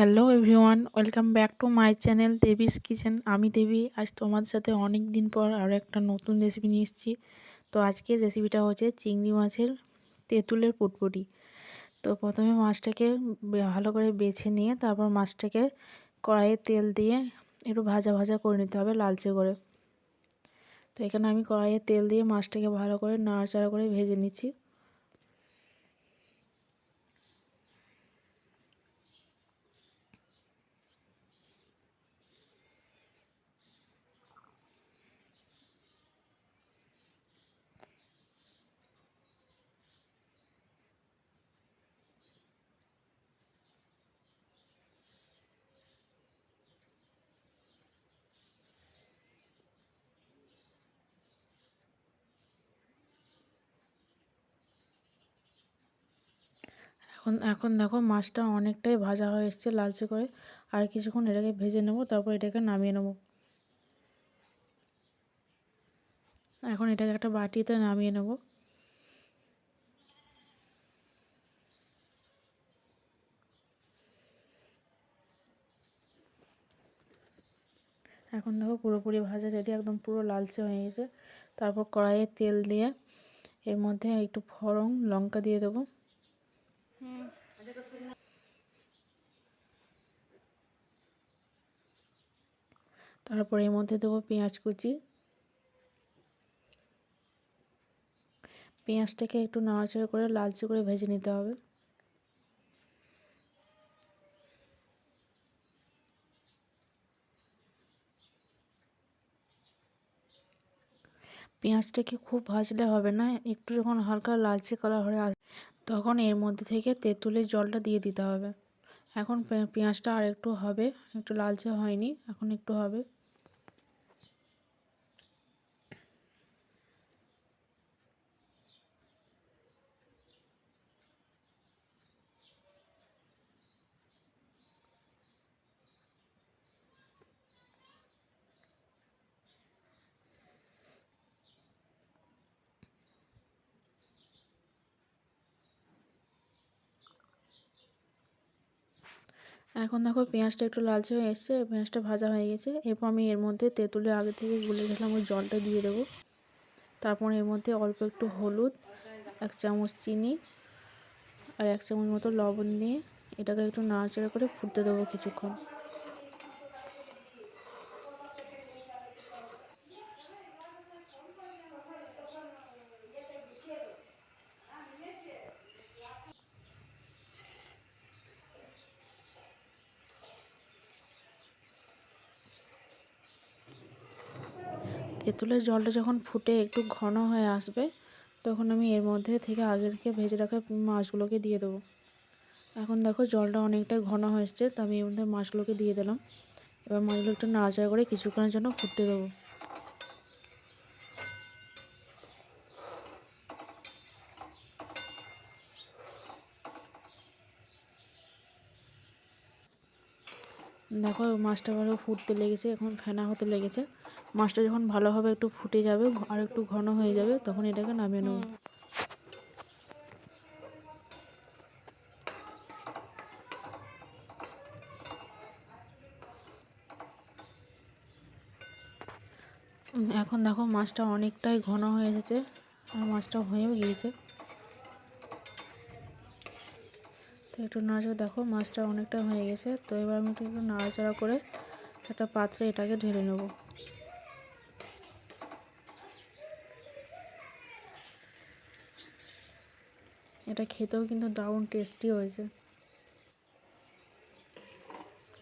Hello everyone, welcome back to my channel Devi's kitchen. আমি দেবী, আজ তোমাদের সাথে অনেক দিন পর আরও একটা নতুন রেসিপি নিয়ে এসেছি। তো আজকের রেসিপিটা হচ্ছে চিংড়ি মাছের তেঁতুলের পুটপুটি। তো প্রথমে মাছটাকে ভালো করে বেছে নিয়ে তারপর মাছটাকে কড়াইয়ে তেল দিয়ে একটু ভাজা ভাজা করে নিতে হবে লালচে করে। তো এখানে আমি কড়াইয়ে তেল দিয়ে মাছটাকে ভালো করে নাড়াচাড়া করে ভেজে নিচ্ছি। এখন এখন দেখো মাছটা অনেকটাই ভাজা হয়ে এসছে লালচে করে। আর কিছুক্ষণ এটাকে ভেজে নেব, তারপর এটাকে নামিয়ে নেব। এখন এটাকে একটা বাটিতে নামিয়ে নেব। এখন দেখো পুরোপুরি ভাজা রেডি একদম পুরো লালচে হয়ে গেছে। তারপর কড়াইয়ে তেল দিয়ে এর মধ্যে একটু ফড়ং লঙ্কা দিয়ে দেবো। তারপর এর মধ্যে দেবো পেঁয়াজ কুচি। পেঁয়াজটাকে একটু নাড়াচাড়া করে লালচে করে ভেজে নিতে হবে। পেঁয়াজটাকে খুব ভাজলে হবে না, একটু যখন হালকা লালচে কালার হয়ে আসে তখন এর মধ্যে থেকে তেঁতুলের জলটা দিয়ে দিতে হবে। এখন পেঁয়াজটা আর একটু হবে, একটু লালচে হয়নি, এখন একটু হবে। এখন দেখো পেঁয়াজটা একটু লালচে হয়ে এসছে, পেঁয়াজটা ভাজা হয়ে গেছে। এরপর আমি এর মধ্যে তেঁতুলের আগে থেকে গুলে গেলাম ওই জলটা দিয়ে দেবো। তারপর এর মধ্যে অল্প একটু হলুদ, এক চামচ চিনি আর এক চামচ মতো লবণ দিয়ে এটাকে একটু নাড়াচাড়া করে ফুটতে দেবো কিছুক্ষণ। তেঁতুলের জলটা যখন ফুটে একটু ঘন হয়ে আসবে, তখন আমি এর মধ্যে থেকে আগে থেকে ভেজে রাখা মাছগুলোকে দিয়ে দেবো। এখন দেখো জলটা অনেকটাই ঘন হয়েছে তো আমি এর মধ্যে মাছগুলোকে দিয়ে দিলাম। এবার মাছগুলো একটু নাড়াচাড়া করে কিছুক্ষণের জন্য ফুটতে দেবো। দেখো মাছটা ভালো ফুটতে লেগেছে, এখন ফেনা হতে লেগেছে। মাছটা যখন ভালোভাবে একটু ফুটে যাবে আর একটু ঘন হয়ে যাবে, তখন এটাকে নামিয়ে নেব। এখন দেখো মাছটা অনেকটাই ঘন হয়ে এসেছে, আর মাছটা হয়েও গিয়েছে। তো একটু নাড়াচাড়া, দেখো মাছটা অনেকটা হয়ে গেছে। তো এবার আমি একটু নাড়াচাড়া করে একটা পাত্রে এটাকে ঢেলে নেব। এটা খেতেও কিন্তু দারুণ টেস্টি হয়েছে।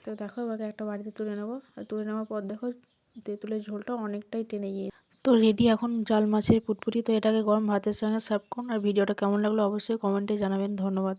তো দেখো, এবার একটা বাড়িতে তুলে নেব। আর তুলে নেওয়ার পর দেখো, তেঁতুলের ঝোলটা অনেকটাই টেনে গিয়ে তো রেডি এখন জাল মাছের পুটপুটি। তো এটাকে গরম ভাতের সঙ্গে সার্ভ করুন। আর ভিডিওটা কেমন লাগল অবশ্যই কমেন্টে জানাবেন। ধন্যবাদ।